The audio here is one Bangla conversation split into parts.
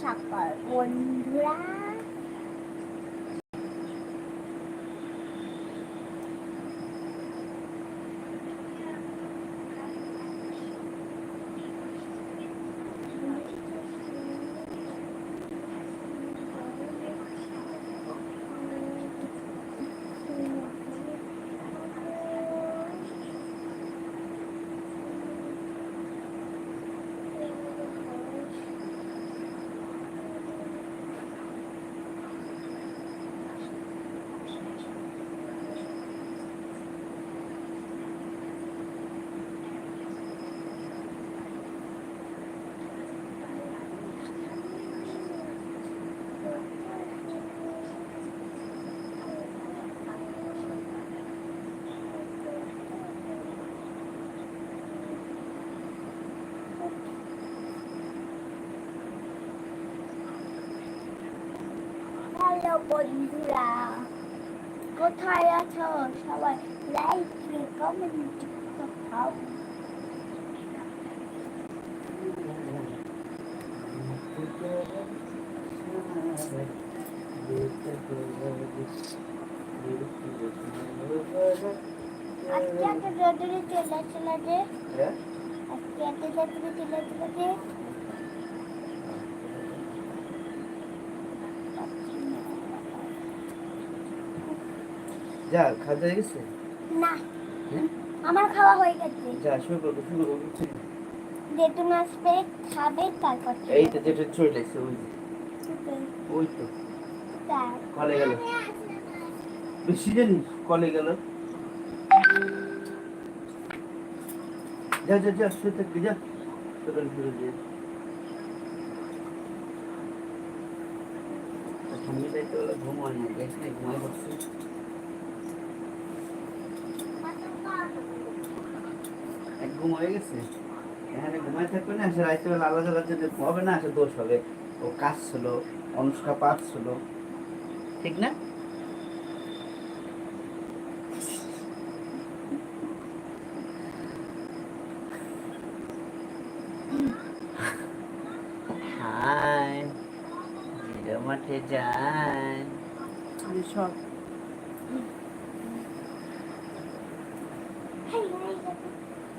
সকাল বন্ধুরা বন্ধুরা কোথায় আছো সবাই? লাইক কমেন্ট খাও আজকে এত রোদরে চলে চলে যে? আজকে এত রোদরে চলে চলে যে? যা খাওয়া হয়ে গেছে? না। হ্যাঁ? আমার খাওয়া হয়ে গেছে। যা শুরু করব শুরু করব যেতুন আসবে খাবে তারপর এই তো যেটা চলে লাগছে ওই ওই তো। কলে গেল। বেশি জানিস কলে গেল। যা যা যা শুয়ে থাকবি যা। সকাল ফিরে যা ঠান্ডা যাইতে বলে ঘুম হয় না না ঘুমাই পড়ছে এক ঘুম হয়ে গেছে। এখানে ঘুমাই থাকবে না, সে রাইতে বেলা আলাদা আলাদা যদি ঘুমাবে না, সে দোষ হবে। ও কাজ ছিল অনুষ্কা পাঠ ছিল ঠিক না? মাঠে যান। সব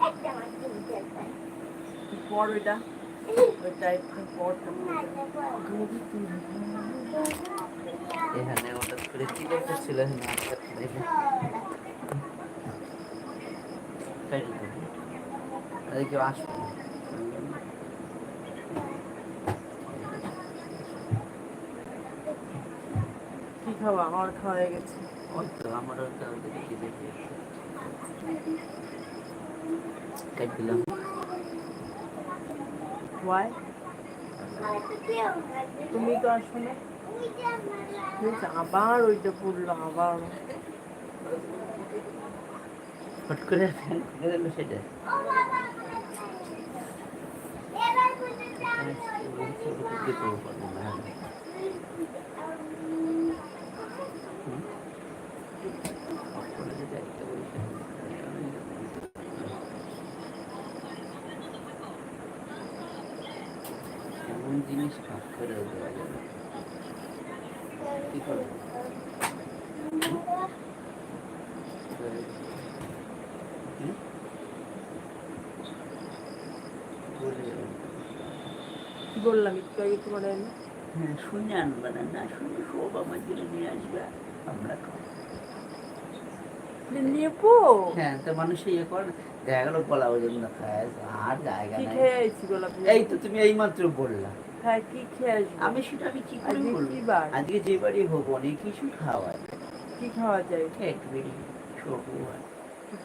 একটা মাছ কিনতে চাই পর ওইটা ওইটা একটু পর এখানে ওটা করে কি ছিল কেউ আসবে কি খাওয়া আমার খাওয়া হয়ে গেছে। ওই তো আমারও একটা ওদিকে দেখি। কাট দিলাম। ওয়াই তুমি তো আসো আছে, আবার ওইটা পড়ল আবার। হট করে খুলে দিল সেটা। দিতে পারব না এমন জিনিস ভাগ করে? দেওয়া যাবে কি করব বললাম একটু আগে তোমার হ্যাঁ শুনে আনবে না। না শুনে সব আমার জন্য নিয়ে আসবে আমরা খাব। নিয়ে হ্যাঁ তো মানুষ ইয়ে করে না। দেখা গেলো গলা ওজন খায় আর জায়গা নাই। গোলাপ এই তো তুমি এই মাত্র বললা। হ্যাঁ কি খেয়ে আমি সেটা আমি কি করে বলব? আজকে যে বাড়ি হোক অনেক কিছু খাওয়ায় কি খাওয়া যায়? কেক বেরি সবু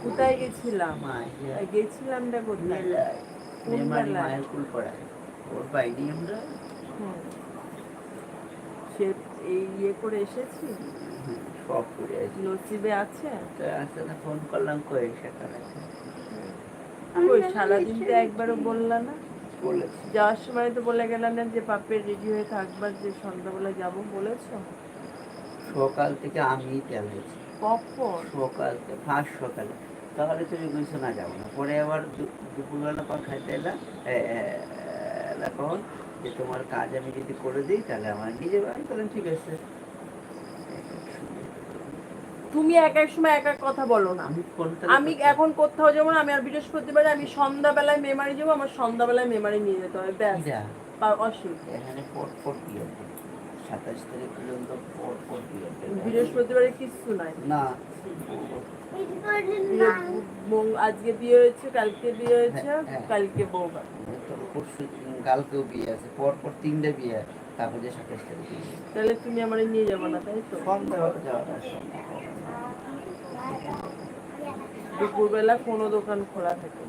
কোথায় গেছিলাম? গেছিলাম না কোথায়? মেমারি মায়ের কুল পড়ায়। ওর বাইরে আমরা সে এই ইয়ে করে এসেছি? সব করে নসিবে আছে? না ফোন করলাম কয়ে সকালে ওই সারাদিন তো একবারও বললা না? যাওয়ার সময় তো বলে গেলাম না যে পাপের রেডি হয়ে থাকবার যে সন্ধ্যাবেলা যাব বলেছ? সকাল থেকে আমি হয়েছি কখন? সকাল থেকে ফার্স্ট সকালে। সকালে তুমি বলছো না যাব না। পরে আবার দুপুরবেলা পর খাইতে এলাম কখন যে তোমার কাজ আমি যদি করে দিই তাহলে আমার নিজে আমি বললাম ঠিক আছে। তুমি এক এক সময় এক এক কথা বলো না। আমি এখন কোথাও যাব না আমি আর বৃহস্পতিবারে আমি সন্ধ্যাবেলায় মেমারি যাব আমার সন্ধ্যাবেলায় মেমারি নিয়ে যেতে হবে ব্যাস। বা- অসুবিধা এখানে সাতাশ তারিখ পর্যন্ত বৃহস্পতিবারে কিচ্ছু নাই। না। মং- আজকে বিয়ে হয়েছে কালকে বিয়ে হয়েছে হ্যাঁ, হ্যাঁ। কালকে বউ পরশু কালকেও বিয়ে আছে পর পর তিনটে বিয়ে তারপর সাতাশ তারিখ তাহলে তুমি আমার নিয়ে যাব না তাই তো? সন্ধ্যা যাওয়াটা সম্ভব হবে। না। দুপুরবেলা কোনো দোকান খোলা থাকে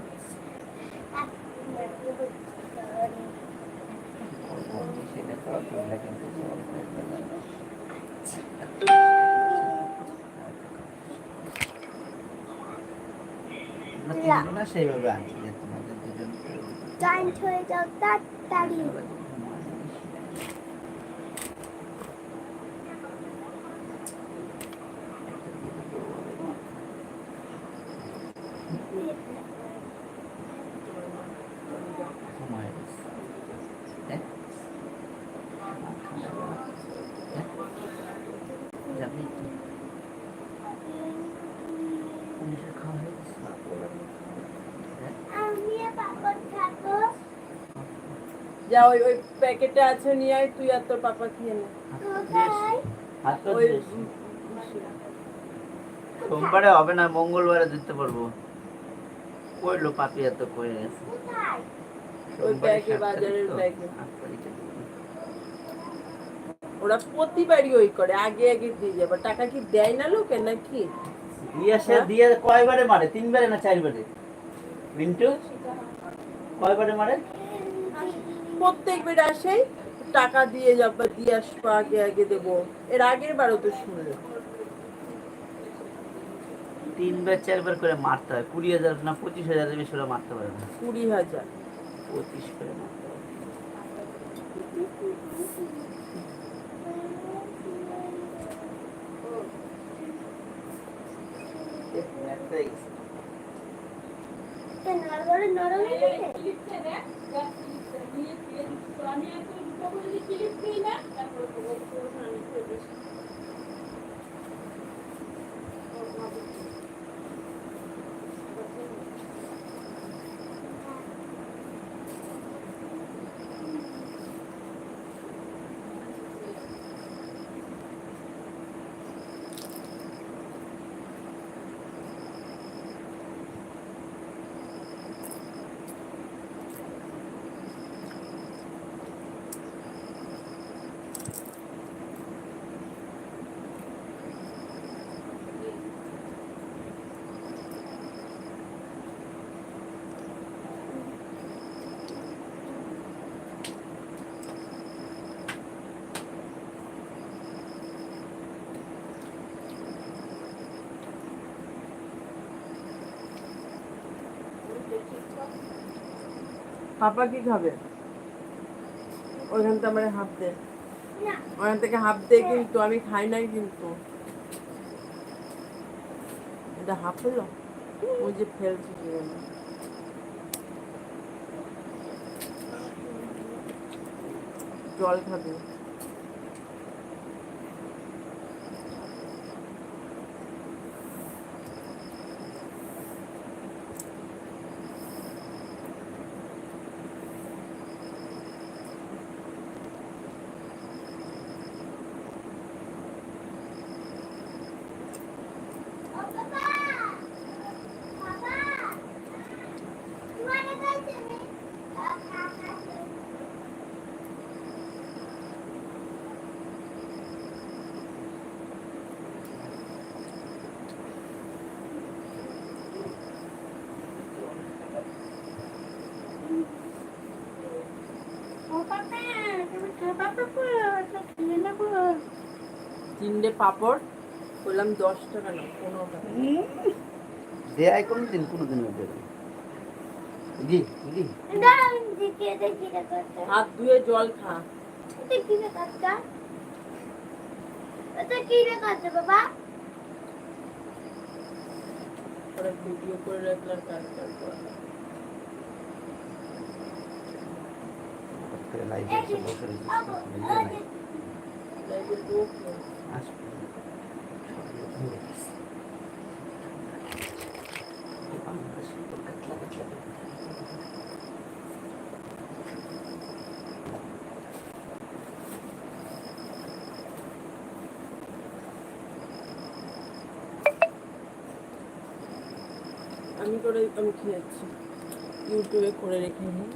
সেইভাবে আনছি তোমাদের দুজন। জয়েন্ট হয়ে যাও তাড়াতাড়ি ঘুমায় গেছে। হ্যাঁ? হ্যাঁ? যাবি তো? পুলিশের খাওয়া হয়ে গেছে? হ্যাঁ? আমি পাপড় খাব যা ওই ওই প্যাকেটে আছে নিয়ে আয় তুই আর তোর পাপা খেয়ে নে। ওই সোমবারে হবে না মঙ্গলবারে দিতে পারব। কইলো পাপি এত কয়ে গেছে। ওই ব্যাগে, বাজারের ব্যাগে। আট তারিখে দিবো। ওরা প্রতিবারই ওই করে আগে আগে দিয়ে যাবে টাকা কি দেয় না লোকে নাকি? দিয়ে সে হ্যাঁ? দিয়ে কয়বারে মারে? তিনবারে না চারবারে? মিন্টু? কয়বারে মারে? প্রত্যেকবার আসেই টাকা দিয়ে যাবে দিয়ে আসব আগে আগে দেবো। এর আগের বারও তো শুনলো। তিনবার চারবার করে মারতে হয়। কুড়ি হাজার না পঁচিশ হাজারের বেশি ওরা মারতে পারে না। কুড়ি হাজার। পঁচিশ করে মারতে হয়। দেখুন, একটাই গেছে। নরবরে নরম না গেছে পাপা কি খাবে? ওইখান থেকে আমার হাফ দে। ওখান থেকে হাফ দে কিন্তু আমি খাই নাই কিন্তু। এটা হাফ হলো? ওই যে ফেলছি জল খাবে। তিনটে পাপড় বললাম দশ টাকা না পনেরো টাকা। দেয় কোনো দিন কোনো দিন দেবে হাত ধুয়ে জল খা। বাবা ভিডিও করে রাখলাম কাজ কাজ করা লাইভে এসে বসে। আমি করে আমি খেয়েছি ইউটিউবে করে রেখে নিই